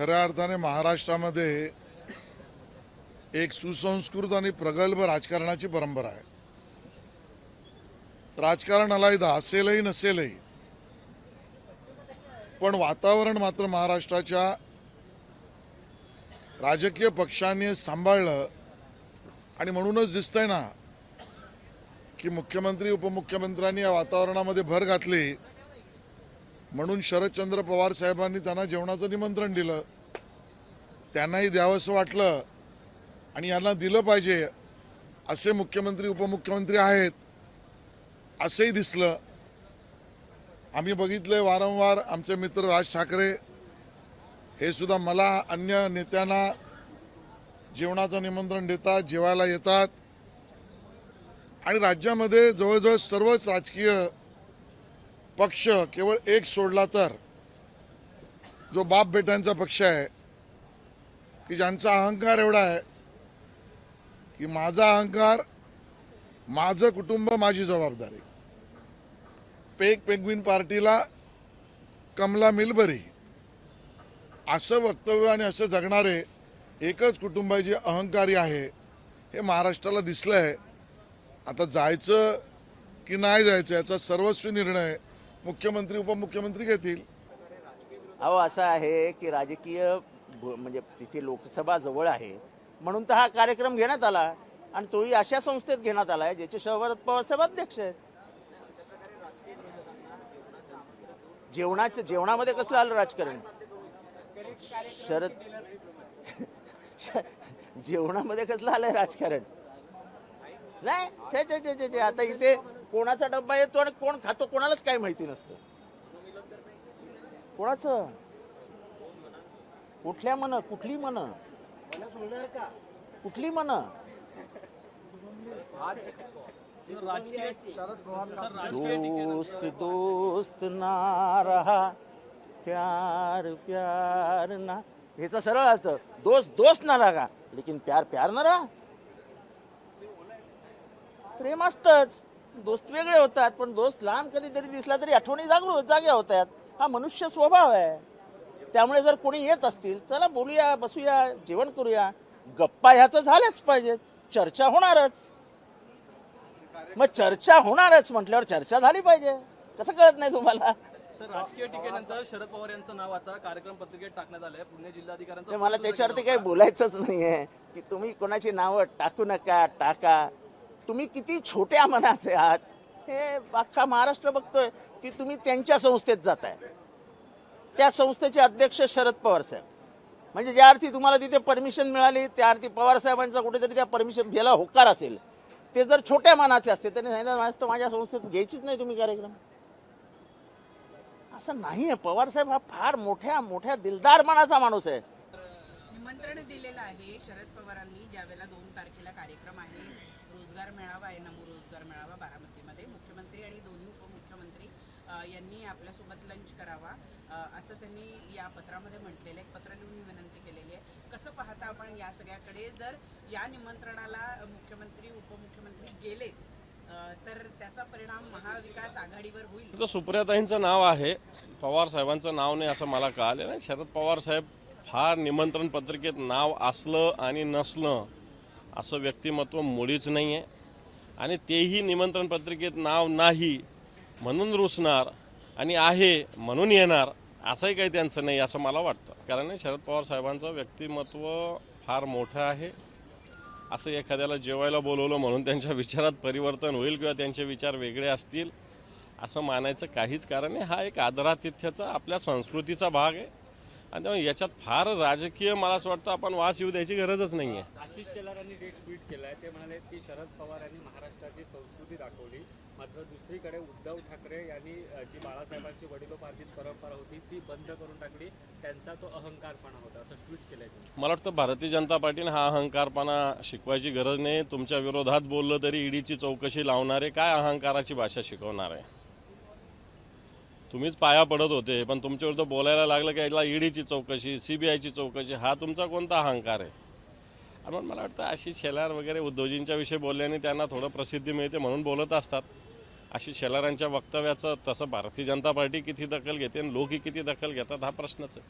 खऱ्या अर्थाने महाराष्ट्रामध्ये एक सुसंस्कृत आणि प्रगल्भ राजकारणाची परंपरा आहे. राजकारण अलायदा असेलही नसेलही पण वातावरण मात्र महाराष्ट्राच्या राजकीय पक्षांनी सांभाळलं आणि म्हणूनच दिसतंय ना की मुख्यमंत्री उपमुख्यमंत्र्यांनी या वातावरणामध्ये भर घातली. म्हणून शरदचंद्र पवार साहेबांनी त्यांना जेवणाचं निमंत्रण दिलं. त्यांनाही द्यावंसं वाटलं. आणि यांना दिलं पाहिजे. असे मुख्यमंत्री उपमुख्यमंत्री आहेत. असंही दिसलं. आम्ही बघितलंय वारंवार आमचे मित्र राज ठाकरे. हे सुद्धा मला अन्य नेत्यांना जेवणाचं निमंत्रण देतात जेवायला येतात. आणि राज्यामध्ये जवळजवळ सर्वच राजकीय पक्ष केवळ एक सोडला तर जो बाप बेटांचा पक्ष आहे की ज्यांचा अहंकार एवढा आहे की माझा अहंकार माझं कुटुंब माझी जबाबदारी. पेक पेंग्विन पार्टीला कमला मिलबरी असं वक्तव्य आणि असं जगणारे एकच कुटुंब जे अहंकारी आहे हे महाराष्ट्राला दिसलंय. आता जायचं की नाही जायचं याचा सर्वस्वी निर्णय मुख्यमंत्री उपमुख्यमंत्री घेतील. अहो असं आहे की राजकीय म्हणजे तिथे लोकसभा जवळ आहे. म्हणून तर हा कार्यक्रम घेण्यात आला आणि तोही अशा संस्थेत घेण्यात आला आहे ज्याचे शरद पवारसाहेब अध्यक्ष आहेत. जेवणाच्या जेवणामध्ये कसलं आलं राजकारण? शरद जेवणामध्ये कसलं आलंय राजकारण? नाही? आता इथे कोणाचा डब्बा येतो आणि कोण खातो कोणालाच काही माहिती नसतं. कोणाचं? कुठल्या मन? कुठली मन? कुठली मन? दोस्त दोस्त ना रहा प्यार प्यार ना. ह्याचा सरळ अर्थ दोस्त दोस्त ना का? लेकिन प्यार प्यार ना राहा प्रेम असतच. दोस्त वेगळे होतात पण दोस्त लांब कधीतरी दिसला तरी आठवणी जागृत जाग्या होतात. हा मनुष्य स्वभाव आहे. त्यामुळे जर कोणी येत असतील चला बोलूया बसूया जेवण करूया. गप्पा ह्या तर झाल्याच पाहिजेत. चर्चा होणारच. मग चर्चा होणारच म्हटल्यावर चर्चा झाली पाहिजे. कसं कळत नाही तुम्हाला? सर राजकीय टीकेनंतर शरद पवार यांचं नाव आता कार्यक्रम पत्रिकेत टाकण्यात आलंय. पुणे जिल्हाधिकाऱ्यांचा मला त्याच्यावरती काही बोलायचंच नाहीये की तुम्ही कोणाची नावं टाकू नका टाका. तुम्ही किती छोट्या मनाचे आहात? हे अख्खा महाराष्ट्र बघतोय की तुम्ही त्यांच्या संस्थेत जाताय. त्या संस्थेचे अध्यक्ष शरद पवार साहेब. म्हणजे ज्या अर्थी तुम्हाला तिथे परमिशन मिळाली त्या अर्थी पवार साहेबांचा कुठेतरी त्या परमिशन घ्यायला होकार असेल. ते जर छोट्या मनाचे असते त्यांनी सांगितलं तर माझ्या संस्थेत घ्यायचीच नाही तुम्ही कार्यक्रम. असं नाहीये. पवार साहेब हा फार मोठ्या मोठ्या दिलदार मनाचा माणूस आहे. निमंत्रण दिलेलं आहे शरद पवारांनी ज्यावेळेला दोन तारखेला कार्यक्रम आहे. रोजगार मेळावा आहे नमो रोजगार मेळावा बारामतीमध्ये. मुख्यमंत्री आणि दोन्ही उपमुख्यमंत्री यांनी आपल्यासोबत लंच करावा. असं त्यांनी या पत्रामध्ये म्हटलेलं आहे. एक पत्र लिहून विनंती केलेली आहे. कसं पाहता आपण या सगळ्याकडे? जर या निमंत्रणाला मुख्यमंत्री उपमुख्यमंत्री गेले तर त्याचा परिणाम महाविकास आघाडीवर होईल. सुप्रियाताईंचं नाव आहे. पवार साहेबांचं नाव नाही असं मला कळालं नाही शरद पवार साहेब फार निमंत्रण पत्रिकेत नाव असलं आणि नसलं असं व्यक्तिमत्व मुळीच नाही आहे आणि तेही निमंत्रण पत्रिकेत नाव नाही म्हणून रुसणार आणि आहे म्हणून येणार असंही काही त्यांचं नाही असं मला वाटतं. कारण शरद पवार साहेबांचं व्यक्तिमत्व फार मोठं आहे. असं एखाद्याला जेवायला बोलवलं म्हणून त्यांच्या विचारात परिवर्तन होईल किंवा त्यांचे विचार वेगळे असतील असं मानायचं काहीच कारण नाही हा एक आदरातिथ्याचा आपल्या संस्कृतीचा भाग आहे. आणि त्यामुळे याच्यात फार राजकीय मला असं वाटतं आपण वास येऊ द्यायची गरजच नाही आहे आशिष शेलारांनी डेट ट्विट केलाय. ते म्हणाले की शरद पवार यांनी महाराष्ट्राची संस्कृती दाखवली. मात्र दुसरीकडे उद्धव ठाकरे यांनी जी बाळासाहेबांची वडिलोपार्जित परंपरा होती ती बंद करून टाकली. त्यांचा तो अहंकारपणा होता. असं ट्विट केलंय मला वाटतं भारतीय जनता पार्टीने हा अहंकारपणा शिकवायची गरज नाही. तुमच्या विरोधात बोललं तरी ईडीची चौकशी लावणारे काय अहंकाराची भाषा शिकवणार? आहे तुम्हीच पाया पडत होते पण तुमच्यावर तर बोलायला लागलं की याला ईडीची चौकशी सीबीआयची चौकशी हा तुमचा कोणता अहंकार आहे? मग मला वाटतं अशी शेलार वगैरे उद्योजींच्या विषयी बोलल्याने त्यांना थोडं प्रसिद्धी मिळते म्हणून बोलत असतात. अशी शेलारांच्या वक्तव्याचं तसं भारतीय जनता पार्टी किती दखल घेते आणि लोकही किती दखल घेतात हा प्रश्नच आहे.